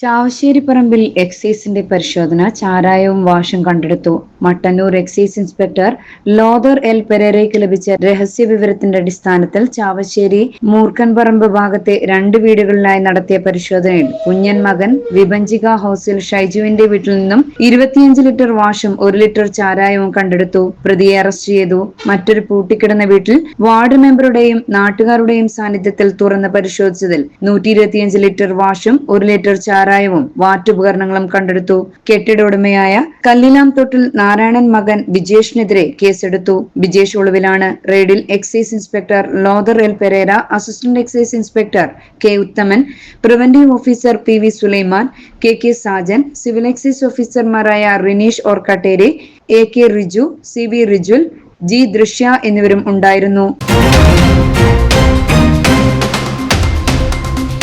ചാവശ്ശേരിപ്പറമ്പിൽ എക്സൈസിന്റെ പരിശോധന ചാരായവും വാഷും കണ്ടെടുത്തു. Mattannur excise inspector Luther L പെരേരയ്ക്ക് ലഭിച്ച രഹസ്യ വിവരത്തിന്റെ അടിസ്ഥാനത്തിൽ ചാവശ്ശേരി മൂർക്കൻപറമ്പ് ഭാഗത്തെ രണ്ട് വീടുകളിലായി നടത്തിയ പരിശോധനയിൽ കുഞ്ഞൻ മകൻ വിഭഞ്ചിക ഹൌസിൽ ഷൈജുവിന്റെ വീട്ടിൽ നിന്നും ഇരുപത്തിയഞ്ച് ലിറ്റർ വാഷും ഒരു ലിറ്റർ ചാരായവും കണ്ടെടുത്തു. പ്രതിയെ അറസ്റ്റ് ചെയ്തു. മറ്റൊരു പൂട്ടിക്കിടന്ന വീട്ടിൽ വാർഡ് മെമ്പറുടെയും നാട്ടുകാരുടെയും സാന്നിധ്യത്തിൽ തുറന്ന് പരിശോധിച്ചതിൽ നൂറ്റി ലിറ്റർ വാഷും ഒരു ലിറ്റർ ചാരായവും വാറ്റുപകരണങ്ങളും കണ്ടെടുത്തു. കെട്ടിട ഉടമയായ കല്ലിലാം തൊട്ടിൽ നാരായണൻ മകൻ ബിജേഷിനെതിരെ കേസെടുത്തു. ബിജേഷ് ഒളിവിലാണ്. റെയ്ഡിൽ excise inspector Luther L Pereira assistant excise inspector K Uthaman preventive officer P V Sulaiman K K Sajan civil excise ഓഫീസർമാരായ Rineesh Orkkatteri A K Riju C V Rijul G Drishya എന്നിവരും ഉണ്ടായിരുന്നു.